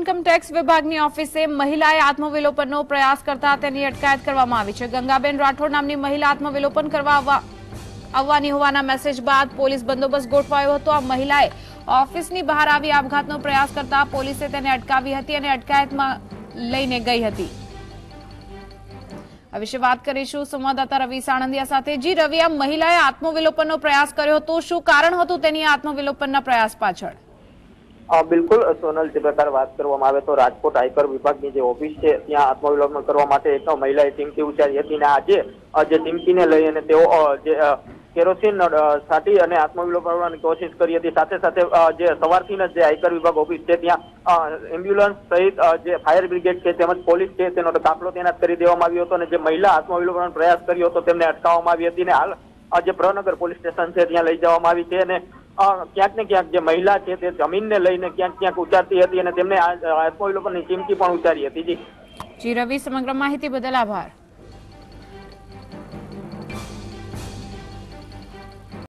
Income વિભાગની ઓફિસે મહિલાએ આત્મવિલોપનનો પ્રયાસ કરતા તેની અટકાયત કરવામાં આવી છે. ગંગાબેન રાઠોડ નામની મહિલા આત્મવિલોપન કરવા આવવાની હોવાના મેસેજ બાદ પોલીસ બંદોબસ્ત ગોઠવાયો હતો. આ મહિલાએ ઓફિસની બહાર આવી આપઘાતનો પ્રયાસ કરતા પોલીસે તેને અટકાવી હતી અને અટકાયતમાં લઈને ગઈ હતી. આ વિશે વાત કરીશું સંવાદદાતા રવિ સાણંદિયા સાથે. જી રવિ, આ મહિલાએ આત્મવિલોપનનો પ્રયાસ કર્યો હતો. શું કારણ હતું તેની આત્મવિલોપનના પ્રયાસ પાછળ? બિલકુલ, સોનલ, જે પ્રકારે વાત કરવામાં આવે તો રાજકોટ આયકર વિભાગની જે ઓફિસ છે, ત્યાં આત્મવિલોકન કરવા માટે એક મહિલાએ ચીમકી ઉચ્ચારી હતી અને આજે જે ચીમકીને લઈ અને તેઓ જે કેરોસીન સાટી અને આત્મવિલોપન કોશિશ કરી હતી. સાથે સાથે જે સવારથી જ જે આયકર વિભાગ ઓફિસ છે, ત્યાં એમ્બ્યુલન્સ સહિત જે ફાયર બ્રિગેડ છે, તેમજ પોલીસ છે, તેનો કાફલો તૈનાત કરી દેવામાં આવ્યો હતો. અને જે મહિલા આત્મવિલોપન પ્રયાસ કર્યો હતો, તેમને અટકાવવામાં આવી હતી. અને હાલ જે પ્રનગર પોલીસ સ્ટેશન છે, ત્યાં લઈ જવામાં આવી છે. અને ક્યાંક ને ક્યાંક જે મહિલા છે તે જમીનને લઈને ક્યાંક ક્યાંક ઉતારતી હતી અને તેમને આ- લોકોની ચીમકી પણ ઉતારી હતી. જી. જી, રવિ, સમગ્ર માહિતી બદલ આભાર.